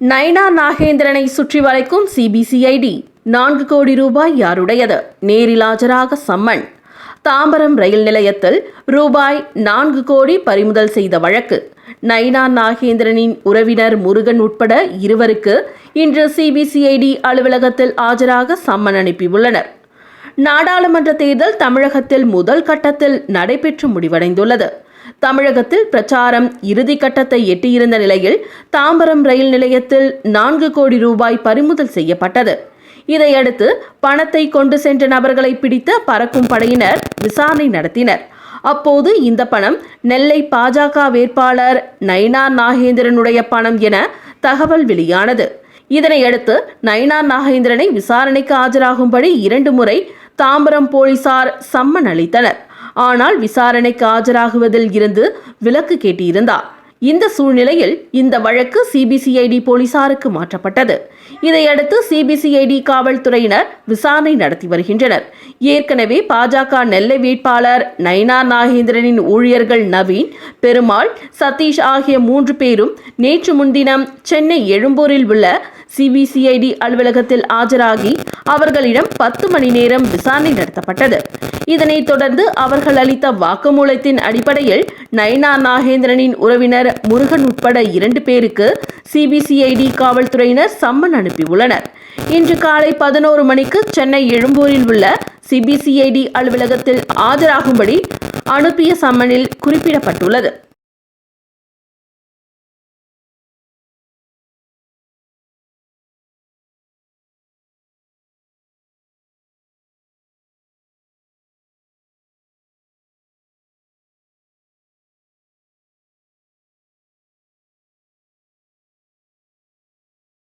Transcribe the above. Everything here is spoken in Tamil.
நைனா நாகேந்திரனை சுற்றி வளைக்கும் சிபிசிஐடி நான்கு கோடி ரூபாய் யாருடையது? நேரில் ஆஜராக சம்மன். தாம்பரம் ரயில் நிலையத்தில் ரூபாய் நான்கு கோடி பறிமுதல் செய்த வழக்கு. நைனா நாகேந்திரனின் உறவினர் முருகன் உட்பட இருவருக்கு இன்று சிபிசிஐடி அலுவலகத்தில் ஆஜராக சம்மன் அனுப்பியுள்ளனர். நாடாளுமன்ற தேர்தல் தமிழகத்தில் முதல் கட்டத்தில் நடைபெற்று முடிவடைந்துள்ளது. தமிழகத்தில் பிரச்சாரம் இறுதி கட்டத்தை எட்டியிருந்த நிலையில் தாம்பரம் ரயில் நிலையத்தில் நான்கு கோடி ரூபாய் பறிமுதல் செய்யப்பட்டது. இதையடுத்து பணத்தை கொண்டு சென்ற நபர்களை பிடித்த பறக்கும் படையினர் விசாரணை நடத்தினர். அப்போது இந்த பணம் நெல்லை பாஜக வேட்பாளர் நயனா நாகேந்திரனுடைய பணம் என தகவல் வெளியானது. இதனையடுத்து நயனா நாகேந்திரனை விசாரணைக்கு ஆஜராகும்படி இரண்டு முறை தாம்பரம் போலீசார் சம்மன் அளித்தனர். ஆனால் விசாரணைக்கு ஆஜராகுவதில் இருந்து விலக்கு கேட்டிருந்தார் இந்த சூழ்நிலையில் இந்த வழக்கு சிபிசிஐடி போலீசாருக்கு மாற்றப்பட்டது. இதையடுத்து சிபிசிஐடி காவல்துறையினர் விசாரணை நடத்தி வருகின்றனர். ஏற்கனவே பாஜக நெல்லை வேட்பாளர் நயனா நாகேந்திரனின் ஊழியர்கள் நவீன் பெருமாள் சதீஷ் ஆகிய மூன்று பேரும் நேற்று முன்தினம் சென்னை எழும்பூரில் உள்ள சிபிசிஐடி அலுவலகத்தில் ஆஜராகி அவர்களிடம் பத்து மணி நேரம் விசாரணை நடத்தப்பட்டது. இதனைத் தொடர்ந்து அவர்கள் அளித்த வாக்குமூலத்தின் அடிப்படையில் நயனா நாகேந்திரனின் உறவினர் முருகன் உட்பட இரண்டு பேருக்கு சிபிசிஐடி காவல்துறையினர் சம்மன் அனுப்பியுள்ளனர். இன்று காலை பதினோரு மணிக்கு சென்னை எழும்பூரில் உள்ள சிபிசிஐடி அலுவலகத்தில் ஆஜராகும்படி அனுப்பிய சம்மனில் குறிப்பிடப்பட்டுள்ளது.